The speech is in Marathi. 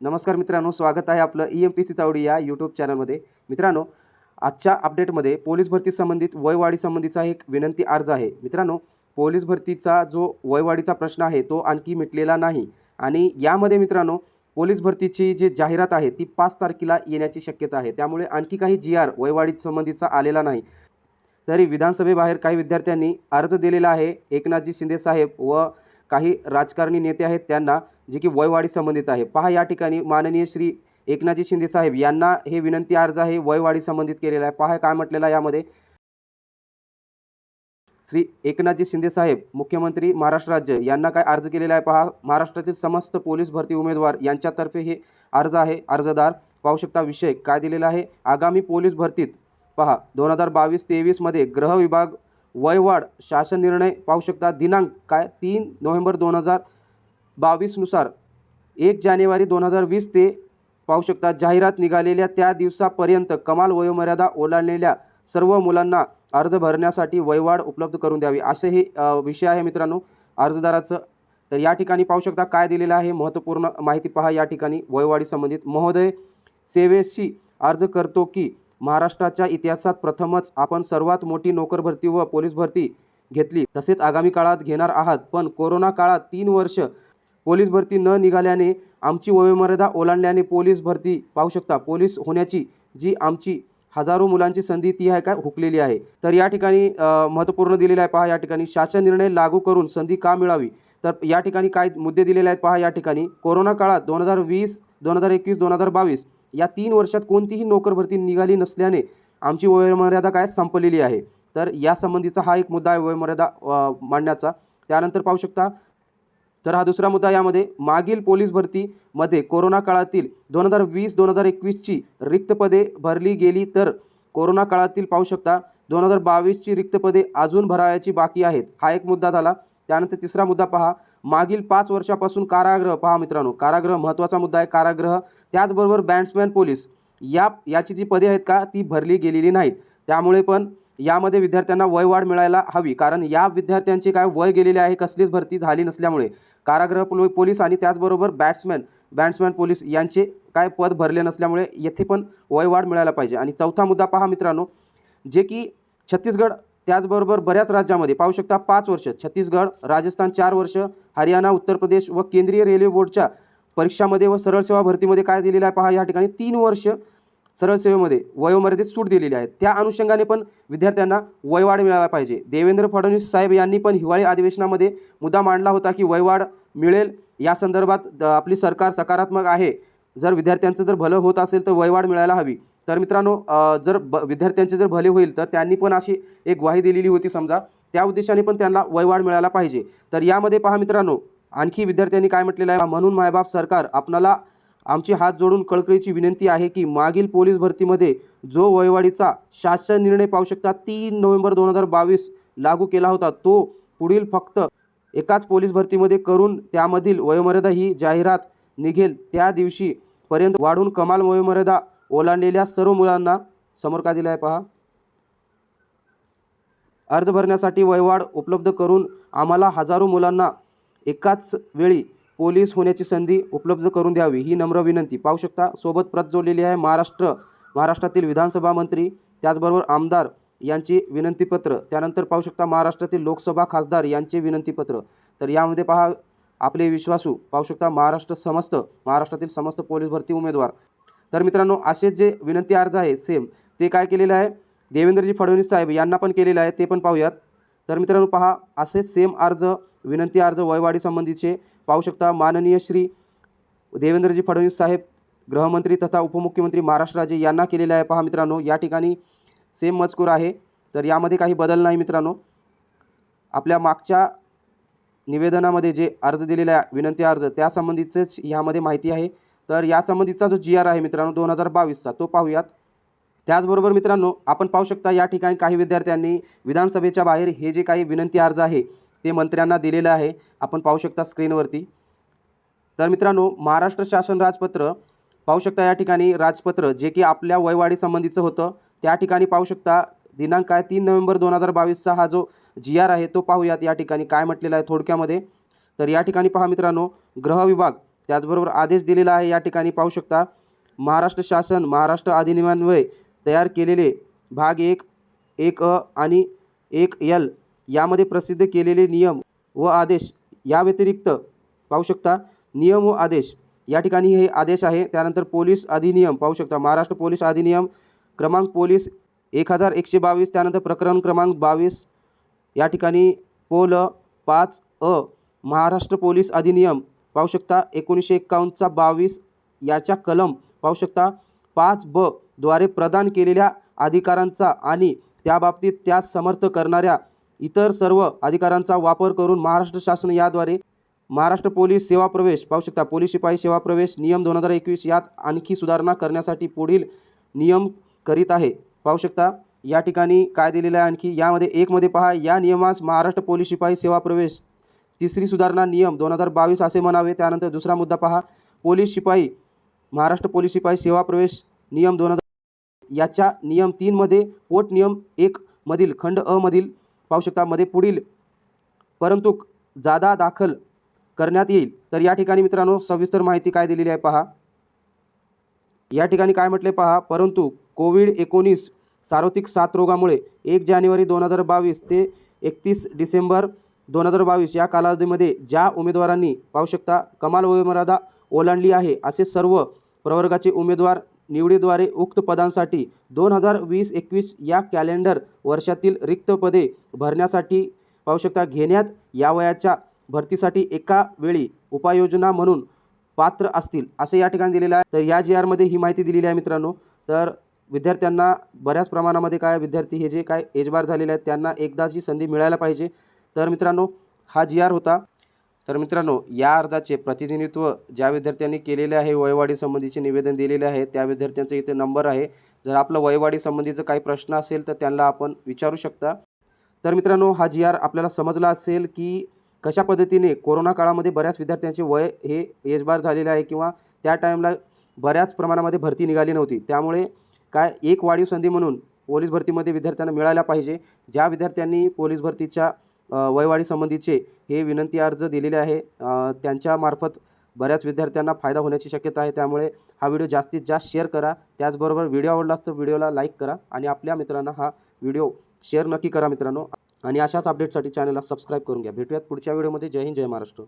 नमस्कार मित्रांनो स्वागत आहे आपलं E M P C Chavadi या यूट्यूब चॅनलमध्ये मित्रांनो आजच्या अपडेटमध्ये पोलीस भरती संबंधित वयवाढी संबंधीचा एक विनंती अर्ज आहे. मित्रांनो पोलीस भरतीचा जो वयवाढीचा प्रश्न आहे तो आणखी मिटलेला नाही. आणि यामध्ये मित्रांनो पोलीस भरतीची जी जाहिरात आहे ती पाच तारखेला येण्याची शक्यता आहे. त्यामुळे आणखी काही जी आर वयवाढी संबंधीचा आलेला नाही. तरी विधानसभेबाहेर काही विद्यार्थ्यांनी अर्ज दिलेला आहे. एकनाथजी शिंदे साहेब व काही राजकारणी नेते आहेत त्यांना जे की वयवाढी संबंधित आहे. पहा या ठिकाणी माननीय श्री एकनाथजी शिंदे साहेब यांना हे विनंती अर्ज आहे वयवाढी संबंधित केलेला आहे. पहा काय म्हटलेलं आहे यामध्ये. श्री एकनाथजी शिंदे साहेब मुख्यमंत्री महाराष्ट्र राज्य यांना काय अर्ज केलेला आहे पहा. महाराष्ट्रातील समस्त पोलीस भरती उमेदवार यांच्यातर्फे हे अर्ज आहे. अर्जदार पाहू शकता विषय काय दिलेला आहे. आगामी पोलीस भरतीत पहा दोन हजार बावीस तेवीसमध्ये गृह विभाग वयवाढ शासन निर्णय पाहू शकता. दिनांक काय? तीन नोव्हेंबर दोन हजार बावीसनुसार एक जानेवारी दोन हजार वीस ते पाहू शकता जाहिरात निघालेल्या त्या दिवसापर्यंत कमाल वयोमर्यादा ओलांडलेल्या सर्व मुलांना अर्ज भरण्यासाठी वयवाढ उपलब्ध करून द्यावी. असे हे विषय आहे मित्रांनो अर्जदाराचं. तर या ठिकाणी पाहू शकता काय दिलेलं आहे. महत्त्वपूर्ण माहिती पहा. या ठिकाणी वयवाढी संबंधित महोदय सेवेशी अर्ज करतो की महाराष्ट्राच्या इतिहासात प्रथमच आपण सर्वात मोठी नोकर भरती व पोलीस भरती घेतली. तसेच आगामी काळात घेणार आहात. पण कोरोना काळात तीन वर्ष पोलीस भरती न निघाल्याने आमची वयोमर्यादा ओलांडल्याने पोलीस भरती पाहू शकता. पोलीस होण्याची जी आमची हजारो मुलांची संधी ती आहे काय हुकलेली आहे. तर या ठिकाणी महत्त्वपूर्ण दिलेलं आहे पहा या ठिकाणी शासन निर्णय लागू करून संधी का मिळावी? तर या ठिकाणी काय मुद्दे दिलेले आहेत पहा या ठिकाणी. कोरोना काळात दोन हजार वीस दोन हजार एकवीस दोन हजार बावीस या तीन वर्षात कोणतीही नोकर भरती निघाली नसल्याने आमची वयोमर्यादा काय? संपलेली आहे. तर या संबंधीचा हा एक मुद्दा आहे वयोमर्यादा मांडण्याचा. त्यानंतर पाहू शकता तर हा दुसरा मुद्दा यामध्ये मागील पोलीस भरतीमध्ये कोरोना काळातील दोन हजार वीस दोन हजार एकवीसची रिक्त पदे भरली गेली तर कोरोना काळातील पाहू शकता दोन हजार बावीसची रिक्त पदे अजून भरायची बाकी आहेत. हा एक मुद्दा झाला. त्यानंतर तिसरा मुद्दा पहा. मागील पाच वर्षापासून कारागृह पहा मित्रांनो कारागृह महत्त्वाचा मुद्दा आहे. कारागृह त्याचबरोबर बँड्समॅन पोलीस या याची जी पदे आहेत का ती भरली गेलेली नाहीत. त्यामुळे पण यामध्ये विद्यार्थ्यांना वयवाढ मिळायला हवी. कारण या विद्यार्थ्यांचे काय वय गेलेले आहे कसलीच भरती झाली नसल्यामुळे. कारागृह पोलीस आणि त्याचबरोबर बॅट्समॅन बॅट्समॅन पोलीस यांचे काय पद भरले नसल्यामुळे येथे पण वयवाढ मिळायला पाहिजे. आणि चौथा मुद्दा पहा मित्रांनो जे की छत्तीसगड त्याचबरोबर बऱ्याच राज्यामध्ये पाहू शकता पाच वर्ष छत्तीसगड राजस्थान चार वर्ष हरियाणा उत्तर प्रदेश व केंद्रीय रेल्वे बोर्डच्या परीक्षामध्ये व सरळ सेवा भरतीमध्ये काय दिलेलं आहे पहा या ठिकाणी तीन वर्ष सरळ सेवेमध्ये वयोमर्यादेत सूट दिलेली आहे. त्या अनुषंगाने पण विद्यार्थ्यांना वयवाढ मिळायला पाहिजे. देवेंद्र फडणवीस साहेब यांनी पण हिवाळी अधिवेशनामध्ये मुद्दा मांडला होता की वयवाढ मिळेल. या संदर्भात आपली सरकार सकारात्मक आहे. जर विद्यार्थ्यांचं जर भलं होत असेल तर वयवाढ मिळायला हवी. तर मित्रांनो जर ब विद्यार्थ्यांचे जर भले होईल तर त्यांनी पण अशी एक ग्वाही दिलेली होती समजा. त्या उद्देशाने पण त्यांना वयवाढ मिळायला पाहिजे. तर यामध्ये पहा मित्रांनो आणखी विद्यार्थ्यांनी काय म्हटलेलं आहे? म्हणून मायबाप सरकार आपणाला आमची हात जोडून कळकळीची विनंती आहे की मागील पोलीस भरतीमध्ये जो वयवाढीचा शासन निर्णय पाहू शकता तीन नोव्हेंबर दोन हजार बावीस लागू केला होता. तो पुढील फक्त एकाच पोलीस भरतीमध्ये करून त्यामधील वयोमर्यादा ही जाहिरात निघेल. त्या दिवशी पर्यंत वाढून कमाल वयोमर्यादा ओलांडलेल्या सर्व मुलांना समोर का दिला आहे पहा. अर्ज भरण्यासाठी वयवाढ उपलब्ध करून आम्हाला हजारो मुलांना एकाच वेळी पोलीस होण्याची संधी उपलब्ध करून द्यावी ही नम्र विनंती. पाहू शकता सोबत प्रत जोडलेली आहे महाराष्ट्र महाराष्ट्रातील विधानसभा मंत्री त्याचबरोबर आमदार यांची विनंतीपत्र. त्यानंतर पाहू शकता महाराष्ट्रातील लोकसभा खासदार यांचे विनंतीपत्र. तर यामध्ये पहा आपले विश्वासू पाहू शकता महाराष्ट्र समस्त महाराष्ट्रातील समस्त पोलीस भरती उमेदवार. तर मित्रांनो असे जे विनंती अर्ज आहे सेम ते काय केलेलं आहे? देवेंद्रजी फडणवीस साहेब यांना पण केलेलं आहे ते पण पाहूयात. तर मित्रांनो पहा असे सेम अर्ज विनंती अर्ज वयवाढीसंबंधीचे पाहू शकता माननीय श्री देवेंद्रजी फडणवीस साहेब गृहमंत्री तथा उपमुख्यमंत्री महाराष्ट्र राज्य यांना केलेलं आहे. पहा मित्रांनो या ठिकाणी सेम मजकूर आहे. तर यामध्ये काही बदल नाही मित्रांनो. आपल्या मागच्या निवेदनामध्ये जे अर्ज दिलेला आहे विनंती अर्ज त्यासंबंधीचेच ह्यामध्ये माहिती आहे. तर यासंबंधीचा जो जी आर आहे मित्रांनो दोन हजार बावीसचा तो पाहूयात. त्याचबरोबर मित्रांनो आपण पाहू शकता या ठिकाणी काही विद्यार्थ्यांनी विधानसभेच्या बाहेर हे जे काही विनंती अर्ज आहे ते मंत्र्यांना दिलेलं आहे. आपण पाहू शकता स्क्रीनवरती. तर मित्रांनो महाराष्ट्र शासन राजपत्र पाहू शकता या ठिकाणी राजपत्र जे की आपल्या वयवाढीसंबंधीचं होतं. त्या ठिकाणी पाहू शकता दिनांक आहे तीन नोव्हेंबर दोन हजार बावीसचा हा जो जी आर आहे तो पाहूयात या ठिकाणी काय म्हटलेलं आहे थोडक्यामध्ये. तर या ठिकाणी पहा मित्रांनो ग्रह विभाग त्याचबरोबर आदेश दिलेला आहे या ठिकाणी पाहू शकता. महाराष्ट्र शासन महाराष्ट्र अधिनियमान्वये तयार केलेले भाग एक एक अ आणि एक यल यामध्ये प्रसिद्ध केलेले नियम व आदेश या व्यतिरिक्त पाहू शकता. नियम व आदेश. या ठिकाणी हे आदेश आहे. त्यानंतर पोलीस अधिनियम पाहू शकता. महाराष्ट्र पोलीस अधिनियम क्रमांक पोलीस एक हजार एकशे बावीस त्यानंतर प्रकरण क्रमांक बावीस. या ठिकाणी पोल पाच अ महाराष्ट्र पोलीस अधिनियम पाहू शकता. एकोणीसशे एक्कावन्नचा बावीस याच्या कलम पाहू शकता. पाच ब द्वारे प्रदान केलेल्या अधिकारांचा आणि त्याबाबतीत त्यास समर्थ करणाऱ्या इतर सर्व अधिकारांचा वापर करून महाराष्ट्र शासन याद्वारे महाराष्ट्र पोलीस सेवा प्रवेश पाहू शकता पोलीस शिपाई सेवा प्रवेश नियम दोन हजार एकवीस यात आणखी सुधारणा करण्यासाठी पुढील नियम करीत आहे. पाहू शकता या ठिकाणी काय दिलेलं आहे आणखी? यामध्ये एकमध्ये पहा या नियमास महाराष्ट्र पोलीस शिपाई सेवा प्रवेश तिसरी सुधारणा नियम दोन हजार बावीस असे म्हणावे. त्यानंतर दुसरा मुद्दा पहा पोलीस शिपाई महाराष्ट्र पोलीस शिपाई सेवा प्रवेश नियम दोन हजार याच्या नियम तीनमध्ये पोट नियम एक मधील खंड अ मधील पाहू शकता मध्ये पुढील परंतु जादा दाखल करण्यात येईल. तर या ठिकाणी मित्रांनो सविस्तर माहिती काय दिलेली आहे पहा. या ठिकाणी काय म्हटले पहा परंतु कोविड एकोणीस सार्वत्रिक साथरोगामुळे एक जानेवारी दोन हजार बावीस ते एकतीस डिसेंबर दोन हजार बावीस या कालावधीमध्ये ज्या उमेदवारांनी पाहू शकता कमाल वयोमर्यादा ओलांडली आहे असे सर्व प्रवर्गाचे उमेदवार निवडीद्वारे उक्त पदांसाठी दोन हजार वीस एकवीस या कॅलेंडर वर्षातील रिक्त पदे भरण्यासाठी आवश्यकता घेण्यात यावयाच्या भरतीसाठी एका वेळी उपाययोजना म्हणून पात्र असतील असे या ठिकाणी दिलेलं आहे. तर या जी आरमध्ये ही माहिती दिलेली आहे मित्रांनो. तर विद्यार्थ्यांना बऱ्याच प्रमाणामध्ये काय विद्यार्थी हे जे काय एजबार झालेले आहेत त्यांना एकदाची संधी मिळायला पाहिजे. तर मित्रांनो हा जी आर होता. तर मित्रांनो या अर्जाचे प्रतिनिधित्व ज्या विद्यार्थ्यांनी केलेले आहे वयवाढी संबंधीचे निवेदन दिलेले आहे त्या विद्यार्थ्यांचा इथे नंबर आहे. जर आपलं वयवाढी संबंधीचं काही प्रश्न असेल तर त्यांना आपण विचारू शकता. तर मित्रांनो हा जी आर आपल्याला समजला असेल की कशा पद्धतीने कोरोना काळामध्ये बऱ्याच विद्यार्थ्यांचे वय हे एजबार झालेले आहे किंवा त्या टाईमला बऱ्याच प्रमाणामध्ये भरती निघाली नव्हती. त्यामुळे काय एक वाढीव संधी म्हणून पोलीस भरतीमध्ये विद्यार्थ्यांना मिळायला पाहिजे. ज्या विद्यार्थ्यांनी पोलीस भरतीच्या वयवाढीसंबंधीचे हे विनंती अर्ज दिलेले आहे. त्यांच्यामार्फत बऱ्याच विद्यार्थ्यांना फायदा होण्याची शक्यता आहे. त्यामुळे हा व्हिडिओ जास्तीत जास्त शेअर करा. त्याचबरोबर व्हिडिओ आवडला असतं व्हिडिओला लाईक करा आणि आपल्या मित्रांना हा व्हिडिओ शेअर नक्की करा मित्रांनो. आणि अशाच अपडेटसाठी चॅनलला सबस्क्राईब करून घ्या. भेटूयात पुढच्या व्हिडिओमध्ये. जय हिंद जय महाराष्ट्र.